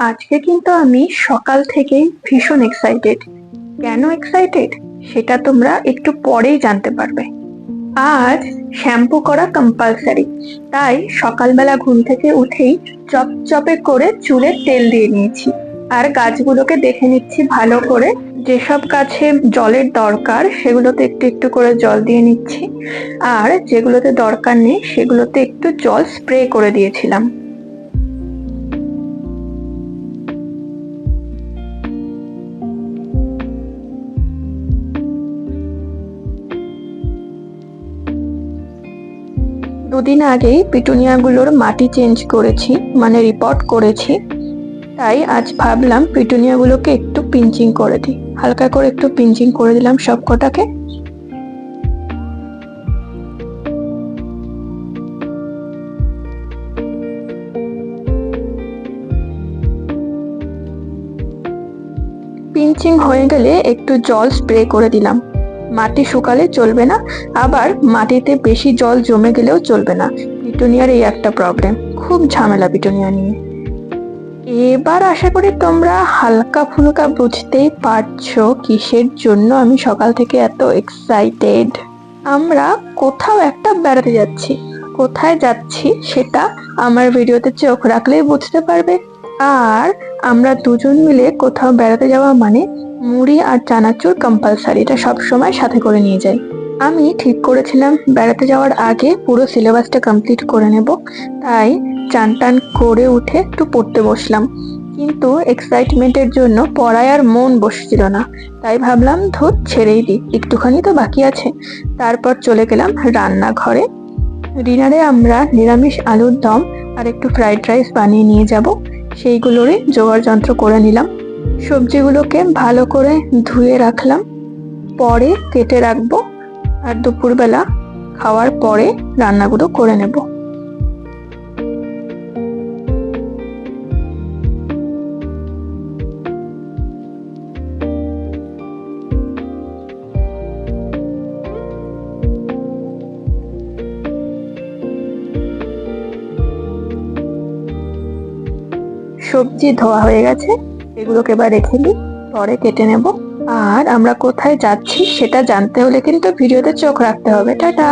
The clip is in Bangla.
আজকে কিন্তু আমি সকাল থেকেই ভীষণ এক্সাইটেড কেন এক্সাইটেড সেটা তোমরা একটু পরেই জানতে পারবে। আজ শ্যাম্পু করা কম্পালসারি তাই সকালবেলা ঘুম থেকে উঠেই চপচপে করে চুলে তেল দিয়ে নিয়েছি। আর গাছগুলোকে দেখে নিচ্ছি ভালো করে। যেসব গাছে জলের দরকার, সেগুলোতে একটু একটু করে জল দিয়ে নিচ্ছি। আর যেগুলোতে দরকার নেই, সেগুলোতে একটু জল স্প্রে করে দিয়েছিলাম। দুদিন আগেই পিটুনিয়াগুলোর মাটি চেঞ্জ করেছি মানে রিপোর্ট করেছি। তাই আজ ভাবলাম পিটুনিয়াগুলোকে একটু পিঞ্চিং করে দিই। হালকা করে একটু পিঞ্চিং করে দিলাম সব কটাকে পিঞ্চিং হয়ে গেলে একটু জল স্প্রে করে দিলাম। মাটি শুকালে চলবে না, আবার মাটিতে বেশি জল জমে গেলেও চলবে না। পিটুনিয়ার এই একটা প্রবলেম খুব ঝামেলা পিটুনিয়া নিয়ে। এবার আশা করি তোমরা হালকা ফুলকা বুঝতেই পারছ কিসের জন্য আমি সকাল থেকে এত এক্সাইটেড আমরা কোথাও একটা বেড়াতে যাচ্ছি। কোথায় যাচ্ছি সেটা আমার ভিডিওতে চোখ রাখলেই বুঝতে পারবে। আর আমরা দুজন মিলে কোথাও বেড়াতে যাওয়া মানে মুড়ি আর চানাচুর কম্পালসারি এটা সবসময় সাথে করে নিয়ে যাই। আমি ঠিক করেছিলাম বেড়াতে যাওয়ার আগে পুরো সিলেবাসটা কমপ্লিট করে নেব, তাই চান টান করে উঠে একটু পড়তে বসলাম। কিন্তু এক্সাইটমেন্টের জন্য পড়ায় আর মন বসছিল না, তাই ভাবলাম, ধর, ছেড়েই দিই, একটুখানি তো বাকি আছে। তারপর চলে গেলাম রান্নাঘরে। ডিনারে আমরা নিরামিষ আলুর দম আর একটু ফ্রাইড রাইস বানিয়ে নিয়ে যাব। সেইগুলোরই জোগাড় যন্ত্র করে নিলাম। সবজিগুলোকে ভালো করে ধুয়ে রাখলাম। পরে কেটে রাখব আর দুপুরবেলা খাওয়ার পরে রান্নাগুলো করে নেব। সবজি ধোয়া হয়ে গেছে, এগুলোকে এবার রেখে দিই, পরে কেটে নেব। আর আমরা কোথায় যাচ্ছি সেটা জানতে হলে কিন্তু ভিডিওতে চোখ রাখতে হবে। টাটা!